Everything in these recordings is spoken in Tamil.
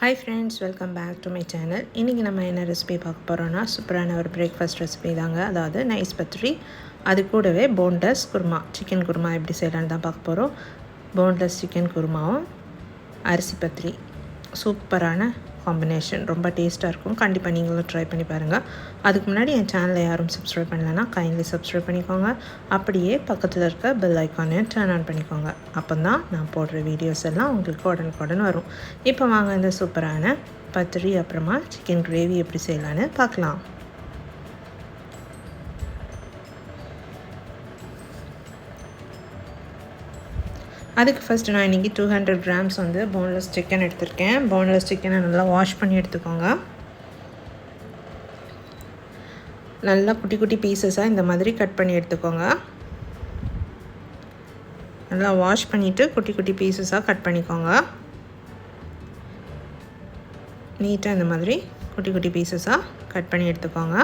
Hi friends welcome back to my channel இன்றைக்கி நம்ம என்ன ரெசிபி பார்க்க போகிறோன்னா சூப்பரான ஒரு பிரேக்ஃபாஸ்ட் ரெசிபி தாங்க. அதாவது நைஸ் பத்திரி. அது கூடவே போன்லெஸ் குருமா சிக்கன் குருமா எப்படி செய்யலான்னு தான் பார்க்க போகிறோம் போன்லெஸ் சிக்கன் குருமாவும் அரிசி பத்திரி. சூப்பரான காம்பினேஷன் ரொம்ப டேஸ்ட்டாக இருக்கும். கண்டிப்பாக நீங்களும் ட்ரை பண்ணி பாருங்கள் அதுக்கு முன்னாடி என் சேனலை யாரும் சப்ஸ்கிரைப் பண்ணலன்னா கைண்ட்லி சப்ஸ்கிரைப் பண்ணிக்கோங்க. அப்படியே பக்கத்தில் இருக்க பெல் ஐக்கானையும் டர்ன் ஆன் பண்ணிக்கோங்க. அப்போ தான் நான் போடுற வீடியோஸ் எல்லாம் உங்களுக்கு உடனுக்குடன் வரும். இப்போ வாங்க இந்த சூப்பரான பத்திரி அப்புறமா சிக்கன் கிரேவி எப்படி செய்யலான்னு பார்க்கலாம். அதுக்கு ஃபஸ்ட்டு நான் இன்றைக்கி டூ ஹண்ட்ரட் கிராம்ஸ் வந்து போன்லெஸ் சிக்கன் எடுத்திருக்கேன். போன்லெஸ் சிக்கனை நல்லா வாஷ் பண்ணி எடுத்துக்கோங்க. நல்லா குட்டி குட்டி பீசஸாக இந்த மாதிரி கட் பண்ணி எடுத்துக்கோங்க. நல்லா வாஷ் பண்ணிவிட்டு குட்டி குட்டி பீசஸாக கட் பண்ணிக்கோங்க. நீட்டாக இந்த மாதிரி குட்டி குட்டி பீசஸாக கட் பண்ணி எடுத்துக்கோங்க.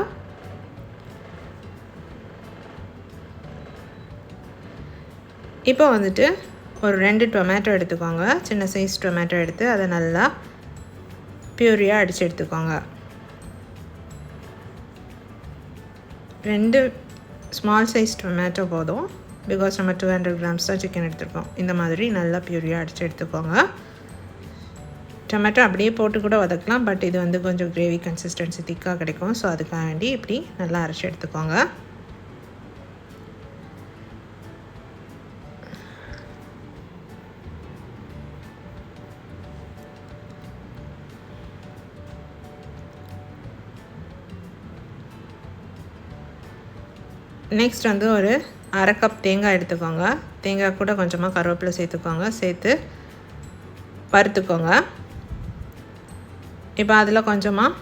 இப்போ வந்துட்டு ஒரு ரெண்டு டொமேட்டோ எடுத்துக்கோங்க. சின்ன சைஸ் டொமேட்டோ எடுத்து அதை நல்லா பியூரியாக அடித்து எடுத்துக்கோங்க. ரெண்டு ஸ்மால் சைஸ் டொமேட்டோ போதும். பிகாஸ் நம்ம டூ ஹண்ட்ரட் கிராம்ஸ் தான் சிக்கன் எடுத்துருக்கோம். இந்த மாதிரி நல்லா பியூரியாக அடித்து எடுத்துக்கோங்க. டொமேட்டோ அப்படியே போட்டு கூட வதக்கலாம். பட் இது வந்து கொஞ்சம் கிரேவி கன்சிஸ்டன்சி திக்காக கிடைக்கும். ஸோ அதுக்காக வேண்டி இப்படி நல்லா அரைச்சி எடுத்துக்கோங்க. நெக்ஸ்ட் வந்து ஒரு அரை கப் தேங்காய் எடுத்துக்கோங்க. தேங்காய் கூட கொஞ்சமாக கருவேப்பிலை சேர்த்துக்கோங்க. சேர்த்து வறுத்துக்கோங்க. இப்போ அதில் கொஞ்சமாக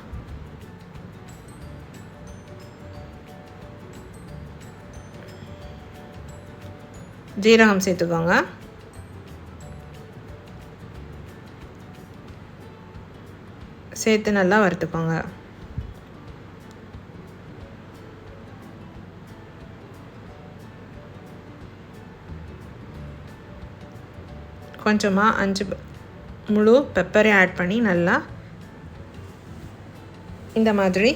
ஜீரகம் சேர்த்துக்கோங்க. சேர்த்து நல்லா வறுத்துக்கோங்க. கொஞ்சமாக அஞ்சு முழு பெப்பரை ஆட் பண்ணி நல்லா இந்த மாதிரி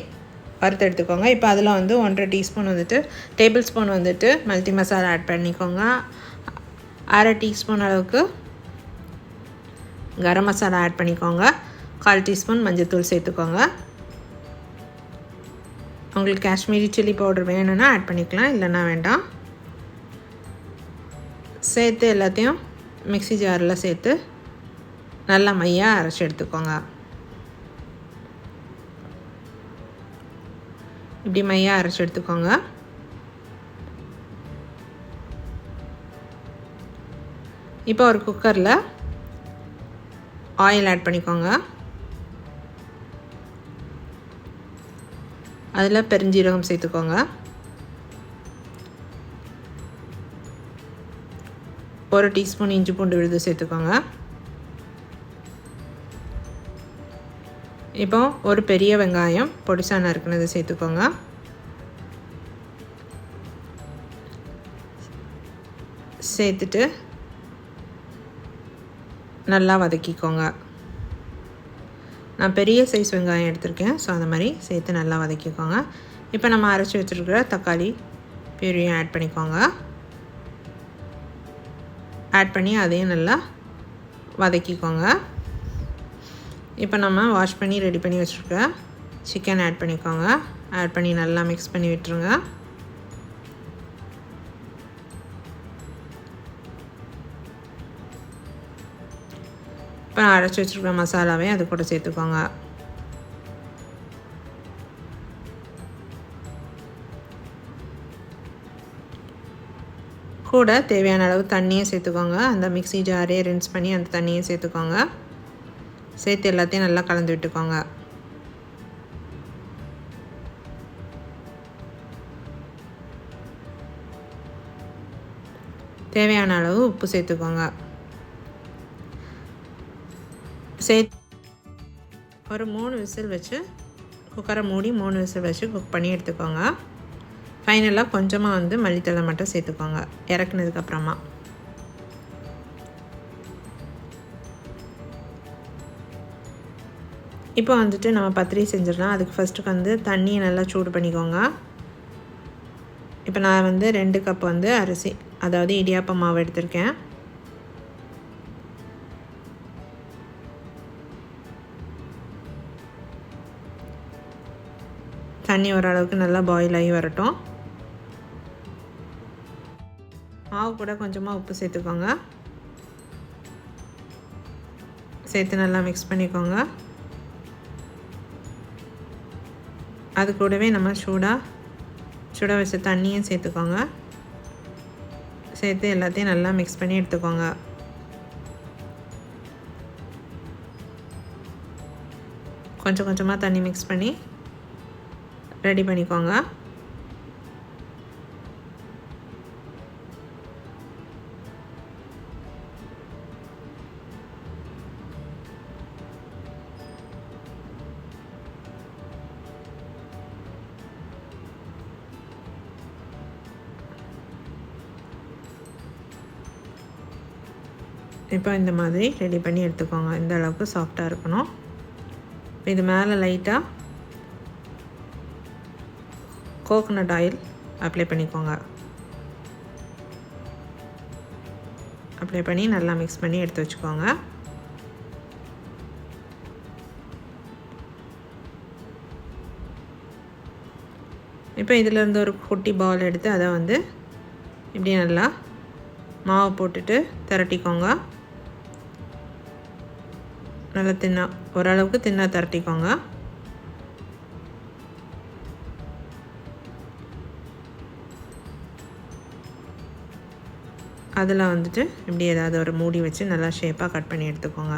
வறுத்து எடுத்துக்கோங்க. இப்போ அதில் வந்து ஒன்றரை டீஸ்பூன் வந்துட்டு டேபிள் ஸ்பூன் வந்துட்டு மல்டி மசாலா ஆட் பண்ணிக்கோங்க. அரை டீஸ்பூன் அளவுக்கு கரம் மசாலா ஆட் பண்ணிக்கோங்க. கால் டீஸ்பூன் மஞ்சள்தூள் சேர்த்துக்கோங்க. உங்களுக்கு காஷ்மீரி சில்லி பவுடர் வேணும்னா ஆட் பண்ணிக்கலாம் இல்லைன்னா வேண்டாம். சேர்த்து எல்லாத்தையும் மிக்சி ஜாரில் சேர்த்து நல்லா மையாக அரைச்சி எடுத்துக்கோங்க. இப்படி மையாக அரைச்சி எடுத்துக்கோங்க. இப்போ ஒரு குக்கரில் ஆயில் ஆட் பண்ணிக்கோங்க. அதில் பெருஞ்சீரகம் சேர்த்துக்கோங்க. ஒரு டீஸ்பூன் இஞ்சி பூண்டு விழுது சேர்த்துக்கோங்க. இப்போ ஒரு பெரிய வெங்காயம் பொடிசா நறுக்குனதை சேர்த்துக்கோங்க. சேர்த்துட்டு நல்லா வதக்கிக்கோங்க. நான் பெரிய சைஸ் வெங்காயம் எடுத்திருக்கேன் ஸோ அந்த மாதிரி சேர்த்து நல்லா வதக்கிக்கோங்க. இப்போ நம்ம அரைச்சி வச்சுருக்கிற தக்காளி பியூரியும் ஆட் பண்ணிக்கோங்க. ஆட் பண்ணி அதையும் நல்லா வதக்கிக்கோங்க. இப்போ நம்ம வாஷ் பண்ணி ரெடி பண்ணி வச்சுருக்க சிக்கன் ஆட் பண்ணிக்கோங்க. ஆட் பண்ணி நல்லா மிக்ஸ் பண்ணி விட்டுருங்க. இப்போ நான் அரைச்சி வச்சுருக்க மசாலாவையும் அது கூட சேர்த்துக்கோங்க. கூட தேவையான அளவு தண்ணியை சேர்த்துக்கோங்க. அந்த மிக்சி ஜாரே ரின்ஸ் பண்ணி அந்த தண்ணியை சேர்த்துக்கோங்க. சேர்த்து எல்லாத்தையும் நல்லா கலந்து விட்டுக்கோங்க. தேவையான அளவு உப்பு சேர்த்துக்கோங்க. சே ஒரு மூணு விசில் வச்சு குக்கரை மூடி மூணு விசில் வச்சு குக் பண்ணி எடுத்துக்கோங்க. ஃபைனலாக கொஞ்சமாக வந்து மல்லித்தலை மட்டும் சேர்த்துக்கோங்க. இறக்குனதுக்கப்புறமா இப்போ வந்துட்டு நம்ம பத்திரி செஞ்சிடலாம். அதுக்கு ஃபஸ்ட்டுக்கு வந்து தண்ணியை நல்லா சூடு பண்ணிக்கோங்க. இப்போ நான் வந்து ரெண்டு கப் வந்து அரிசி அதாவது இடியாப்ப மாவு எடுத்திருக்கேன். தண்ணி ஓரளவுக்கு நல்லா பாயில் ஆகி வரட்டும். மாவு கூட கொஞ்சமாக உப்பு சேர்த்துக்கோங்க. சேர்த்து நல்லா மிக்ஸ் பண்ணிக்கோங்க. அது கூடவே நம்ம சூடாக சுட வச்ச தண்ணியும் சேர்த்துக்கோங்க. சேர்த்து எல்லாத்தையும் நல்லா மிக்ஸ் பண்ணி எடுத்துக்கோங்க. கொஞ்சம் கொஞ்சமாக தண்ணி மிக்ஸ் பண்ணி ரெடி பண்ணிக்கோங்க. இப்போ இந்த மாதிரி ரெடி பண்ணி எடுத்துக்கோங்க. இந்த அளவுக்கு சாஃப்டாக இருக்கணும். இது மேலே லைட்டாக கோகோனட் ஆயில் அப்ளை பண்ணிக்கோங்க. அப்ளை பண்ணி நல்லா மிக்ஸ் பண்ணி எடுத்து வச்சுக்கோங்க. இப்போ இதிலேருந்து ஒரு குட்டி பால் எடுத்து அதை வந்து இப்படி நல்லா மாவு போட்டுட்டு திரட்டிக்கோங்க. நல்லா தின்னா ஓரளவுக்கு தின்னா திரட்டிக்கோங்க. அதில் வந்துட்டு இப்படி ஏதாவது ஒரு மூடி வச்சு நல்லா ஷேப்பாக கட் பண்ணி எடுத்துக்கோங்க.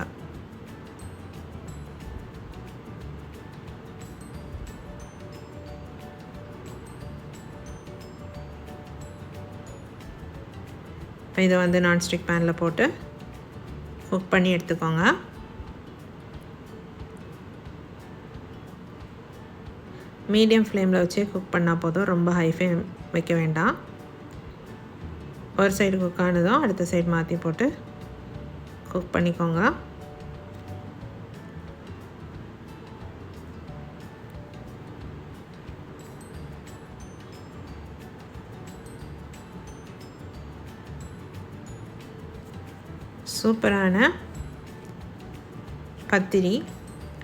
இப்போ இதை வந்து நான்ஸ்டிக் பேனில் போட்டு குக் பண்ணி எடுத்துக்கோங்க. மீடியம் ஃப்ளேமில் வச்சு குக் பண்ணால் போதும். ரொம்ப ஹை ஃப்ளேம் வைக்க வேண்டாம். ஒரு சைடு குக் ஆனதும் அடுத்த சைடு மாற்றி போட்டு குக் பண்ணிக்கோங்க. சூப்பரான பத்திரி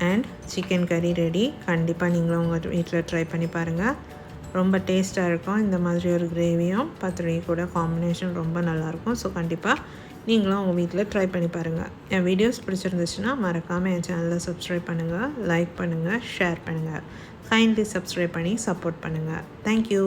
அண்ட் சிக்கன் கறி ரெடி கண்டிப்பாக நீங்களும் உங்கள் வீட்டில் ட்ரை பண்ணி பாருங்கள் ரொம்ப டேஸ்ட்டாக இருக்கும். இந்த மாதிரி ஒரு கிரேவியும் பத்திரி கூட காம்பினேஷன் ரொம்ப நல்லாயிருக்கும். ஸோ கண்டிப்பாக நீங்களும் உங்கள் வீட்டில் ட்ரை பண்ணி பாருங்கள் என் வீடியோஸ் பிடிச்சிருந்துச்சுன்னா மறக்காமல் என் சேனலை சப்ஸ்கிரைப் பண்ணுங்கள் லைக் பண்ணுங்கள் ஷேர் பண்ணுங்கள் கைண்ட்லி சப்ஸ்கிரைப் பண்ணி சப்போர்ட் பண்ணுங்கள் தேங்க்யூ